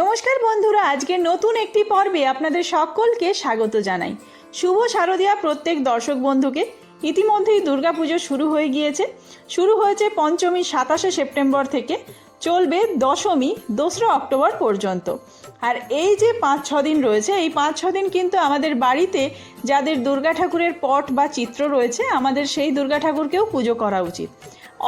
নমস্কার বন্ধুরা, আজকে নতুন একটি পর্বে আপনাদের সকলকে স্বাগত জানাই। শুভ শারদিয়া প্রত্যেক দর্শক বন্ধুকে। ইতিমধ্যেই দুর্গাপুজো শুরু হয়ে গিয়েছে। শুরু হয়েছে পঞ্চমী, সাতাশে সেপ্টেম্বর থেকে। চলবে দশমী, দোসরা অক্টোবর পর্যন্ত। আর এই যে পাঁচ, ছ দিন রয়েছে, এই পাঁচ, ছ দিন কিন্তু আমাদের বাড়িতে যাদের দুর্গা ঠাকুরের পট বা চিত্র রয়েছে, আমাদের সেই দুর্গা ঠাকুরকেও পুজো করা উচিত।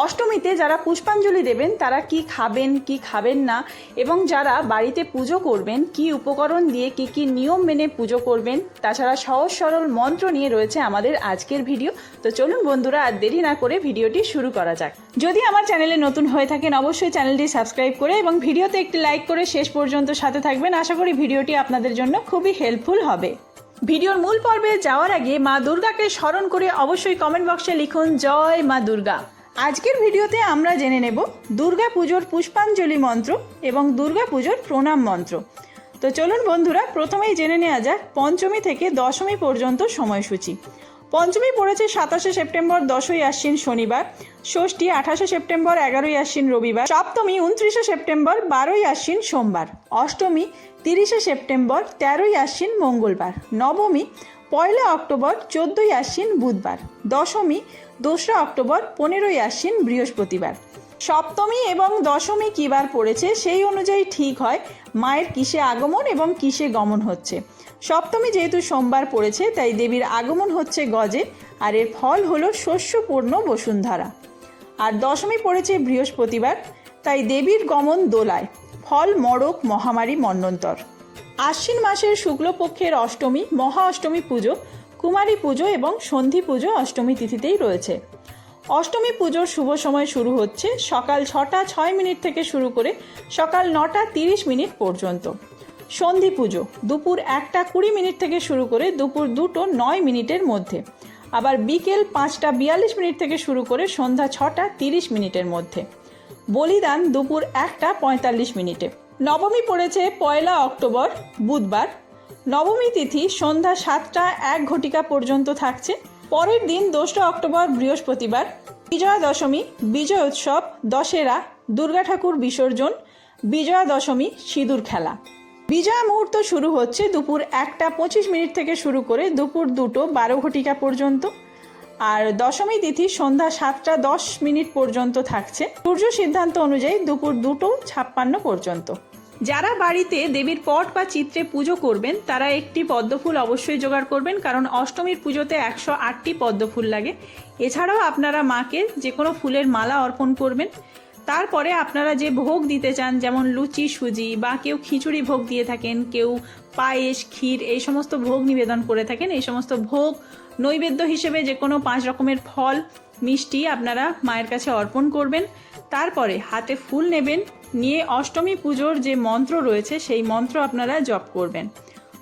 অষ্টমীতে যারা পুষ্পাঞ্জলি দেবেন, তারা কি খাবেন কি খাবেন না এবং যারা বাড়িতে পুজো করবেন, কি উপকরণ দিয়ে কি কি নিয়ম মেনে পুজো করবেন, তাছাড়া সহজ সরল মন্ত্র নিয়ে রয়েছে আমাদের আজকের ভিডিও। তো চলুন বন্ধুরা, আর দেরি না করে ভিডিওটি শুরু করা যাক। যদি আমার চ্যানেলে নতুন হয়ে থাকেন, অবশ্যই চ্যানেলটি সাবস্ক্রাইব করে এবং ভিডিওতে একটি লাইক করে শেষ পর্যন্ত সাথে থাকবেন। আশা করি ভিডিওটি আপনাদের জন্য খুবই হেল্পফুল হবে। ভিডিওর মূল পর্বে যাওয়ার আগে মা দুর্গাকে স্মরণ করে অবশ্যই কমেন্ট বক্সে লিখুন, জয় মা দুর্গা। আজকের ভিডিওতে আমরা জেনে নেব দুর্গা পুজোর পুষ্পাঞ্জলি মন্ত্র এবং দুর্গা পুজোর প্রণাম মন্ত্র। তো চলুন বন্ধুরা, প্রথমেই জেনে নেওয়া যাক পঞ্চমী থেকে দশমী পর্যন্ত সময়সূচি। পঞ্চমী পড়েছে সাতাশে সেপ্টেম্বর, দশই আশ্বিন শনিবার, ষষ্ঠী আঠাশে সেপ্টেম্বর, এগারোই আশ্বিন রবিবার, সপ্তমী উনত্রিশে সেপ্টেম্বর, বারোই আশ্বিন সোমবার, অষ্টমী তিরিশে সেপ্টেম্বর, তেরোই আশ্বিন মঙ্গলবার, নবমী পয়লা অক্টোবর, চোদ্দই আশ্বিন বুধবার, দশমী দোসরা অক্টোবর পনেরোই আশ্বিন বৃহস্পতিবার। সপ্তমী এবং দশমী কী বার পড়েছে সেই অনুযায়ী ঠিক হয় মায়ের কিসে আগমন এবং কিসে গমন হচ্ছে। সপ্তমী যেহেতু সোমবার পড়েছে, তাই দেবীর আগমন হচ্ছে গজে, আর এর ফল হলো শস্যপূর্ণ বসুন্ধরা। আর দশমী পড়েছে বৃহস্পতিবার, তাই দেবীর গমন দোলায়, ফল, মড়ক, মহামারী, মন্বন্তর। আশ্বিন মাসের শুক্লপক্ষের অষ্টমী, মহা অষ্টমী পুজো কুমারী পুজো এবং সন্ধি পুজো অষ্টমী তিথিতেই রয়েছে। অষ্টমী পুজোর শুভ সময় শুরু হচ্ছে সকাল ছটা ছয় মিনিট থেকে শুরু করে সকাল নটা তিরিশ মিনিট পর্যন্ত। সন্ধি পুজো দুপুর একটা কুড়ি মিনিট থেকে শুরু করে দুপুর দুটো নয় মিনিটের মধ্যে। আবার বিকেল পাঁচটা বিয়াল্লিশ মিনিট থেকে শুরু করে সন্ধ্যা ছটা তিরিশ মিনিটের মধ্যে। বলিদান দুপুর একটা পঁয়তাল্লিশ মিনিটে। নবমী পড়েছে পয়লা অক্টোবর, বুধবার। নবমী তিথি সন্ধ্যা সাতটা এক ঘটিকা পর্যন্ত থাকছে। পরের দিন দোসরা অক্টোবর বৃহস্পতিবার, বিজয়া দশমী, বিজয় উৎসব, দশেরা, দুর্গা ঠাকুর বিসর্জন, বিজয়া দশমী, সিঁদুর খেলা। বিজয়া মুহূর্ত শুরু হচ্ছে দুপুর একটা পঁচিশ মিনিট থেকে শুরু করে দুপুর দুটো বারো ঘটিকা পর্যন্ত। আর দশমী তিথি সন্ধ্যা সাতটা দশ মিনিট পর্যন্ত থাকছে। সূর্য সিদ্ধান্ত অনুযায়ী দুপুর দুটো ছাপ্পান্ন পর্যন্ত। যারা বাড়িতে দেবীর পট বা চিত্রে পুজো করবেন, তারা একটি পদ্মফুল অবশ্যই জোগাড় করবেন, কারণ অষ্টমীর পুজোতে একশো আটটি পদ্মফুল লাগে। এছাড়াও আপনারা মাকে যে কোনো ফুলের মালা অর্পণ করবেন। তারপরে আপনারা যে ভোগ দিতে চান, যেমন লুচি, সুজি বা কেউ খিচুড়ি ভোগ দিয়ে থাকেন, কেউ পায়েস, ক্ষীর, এই সমস্ত ভোগ নিবেদন করে থাকেন। এই সমস্ত ভোগ নৈবেদ্য হিসেবে যে কোনো পাঁচ রকমের ফল, মিষ্টি আপনারা মায়ের কাছে অর্পণ করবেন। তারপরে হাতে ফুল নেবেন। নিয়ে অষ্টমী পুজোর যে মন্ত্র রয়েছে, সেই মন্ত্র আপনারা জপ করবেন।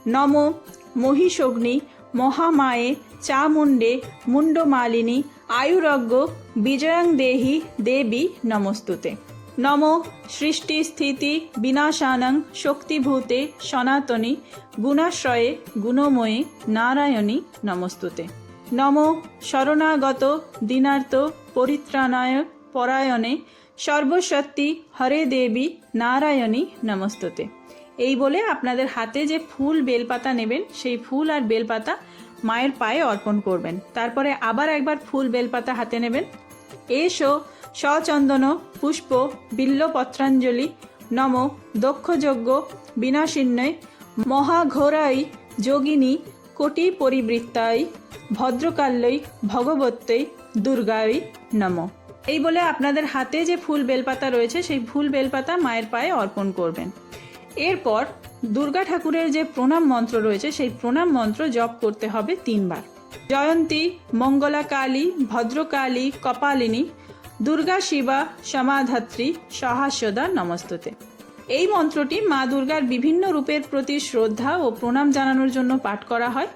নম মহিষগ্নি, মহামায়ে, চামুণ্ডে মুন্ডমালিনী আয়ুরজ্ঞ, বিজয়ং দেহি, দেবী নমস্তুতে। নম সৃষ্টি স্থিতি, বিনাশানং, শক্তিভূতে, সনাতনী, গুণাশ্রয়ে, গুণময়ে, নারায়ণী নমস্তুতে। নম শরণাগত, দীনার্ত, পরিত্রাণায়, পরায়ণে সর্বশক্তি, হরে দেবী, নারায়ণী, নমস্ততে। এই বলে আপনাদের হাতে যে ফুল বেলপাতা নেবেন, সেই ফুল আর বেলপাতা মায়ের পায়ে অর্পণ করবেন। তারপরে আবার একবার ফুল বেলপাতা হাতে নেবেন। এসো সচন্দন পুষ্প বিল্লপত্রাঞ্জলি নম, দক্ষযজ্ঞ, বিনাশিন্নয়, মহাঘোরাই, যোগিনী, কোটি পরিবৃত্তাই, ভদ্রকাল্যই, ভগবত্যই, দুর্গাই, নম। এই বলে আপনাদের হাতে যে ফুল বেলপাতা রয়েছে, সেই ফুল বেলপাতা মায়ের পায়ে অর্পণ করবেন। এরপর দুর্গা ঠাকুরের যে প্রণাম মন্ত্র রয়েছে, সেই প্রণাম মন্ত্র জপ করতে হবে তিনবার। জয়ন্তী মঙ্গলা কালী ভদ্রকালী, কপালিনী, দুর্গা শিবা, সমাধাত্রী, সহাস্যদা, নমস্ততে। এই মন্ত্রটি মা দুর্গার বিভিন্ন রূপের প্রতি শ্রদ্ধা ও প্রণাম জানানোর জন্য পাঠ করা হয়।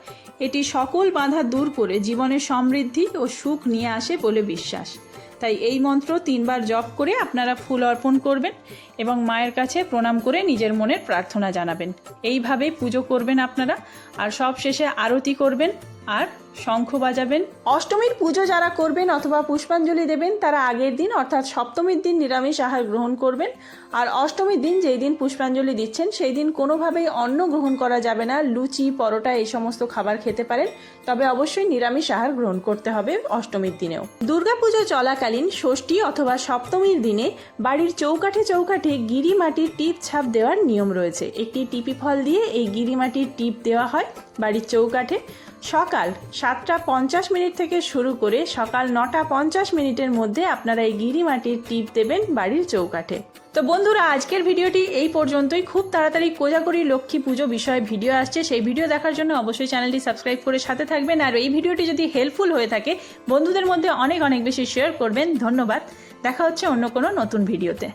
এটি সকল বাধা দূর করে জীবনে সমৃদ্ধি ও সুখ নিয়ে আসে বলে বিশ্বাস। তাই এই মন্ত্র তিনবার জপ করে আপনারা ফুল অর্পণ করবেন এবং মায়ের কাছে প্রণাম করে নিজের মনের প্রার্থনা জানাবেন। এইভাবে পুজো করবেন আপনারা আর সব শেষে আরতি করবেন আর শঙ্খ বাজাবেন। অষ্টমীর পুজো যারা করবেন অথবা পুষ্পাঞ্জলি দেবেন, তারা আগের দিন, অর্থাৎ সপ্তমীর দিন নিরামিষ আহার গ্রহণ করবেন। আর অষ্টমীর দিন যেই দিন পুষ্পাঞ্জলি দিচ্ছেন, সেই দিন কোনোভাবেই অন্ন গ্রহণ করা যাবে না। লুচি, পরোটা এই সমস্ত খাবার খেতে পারেন। তবে অবশ্যই নিরামিষ আহার গ্রহণ করতে হবে অষ্টমীর দিনেও। দুর্গাপুজো চলাকালীন ষষ্ঠী অথবা সপ্তমীর দিনে বাড়ির চৌকাঠে চৌকাঠে গিরি মাটির টিপ ছাপ দেওয়ার নিয়ম রয়েছে। একটি টিপি ফল দিয়ে এই গিরি মাটির টিপ দেওয়া হয় বাড়ির চৌকাঠে। সকাল সাতটা পঞ্চাশ মিনিট থেকে শুরু করে সকাল নটা পঞ্চাশ মিনিটের মধ্যে আপনারা এই গিরি মাটির টিপ দেবেন বাড়ির চৌকাঠে। তো বন্ধুরা, আজকের ভিডিওটি এই পর্যন্তই। খুব তাড়াতাড়ি কোজাগরি লক্ষ্মী পুজো বিষয়ে ভিডিও আসছে। সেই ভিডিও দেখার জন্য অবশ্যই চ্যানেলটি সাবস্ক্রাইব করে সাথে থাকবেন। আর এই ভিডিওটি যদি হেল্পফুল হয়ে থাকে, বন্ধুদের মধ্যে অনেক অনেক বেশি শেয়ার করবেন। ধন্যবাদ। দেখা হচ্ছে অন্য কোনো নতুন ভিডিওতে।